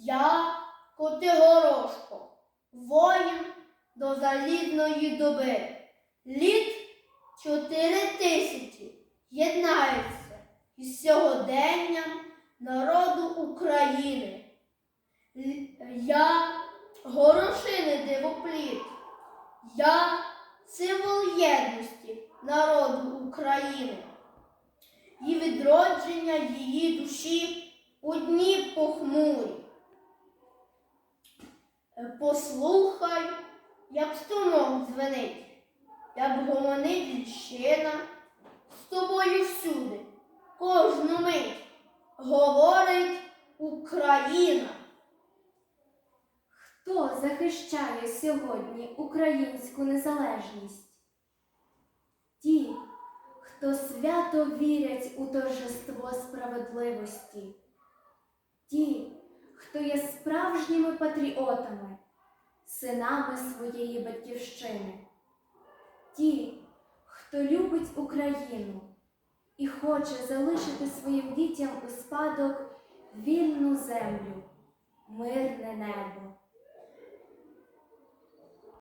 Я Котигорошко, воїн до залізної доби. Літ чотири тисячі єднається із сьогоденням народу України. Я горошини дивопліт, я символ єдності народу України і відродження її душі у дні похмурі. Е, Послухай, як струмок дзвенить, як гомонить ліщина, з тобою всюди, кожну мить говорить Україна. Хто захищає сьогодні українську незалежність? Ті, хто свято вірять у торжество справедливості, ті, хто є справжніми патріотами, синами своєї батьківщини, ті, хто любить Україну і хоче залишити своїм дітям у спадок вільну землю, мирне небо.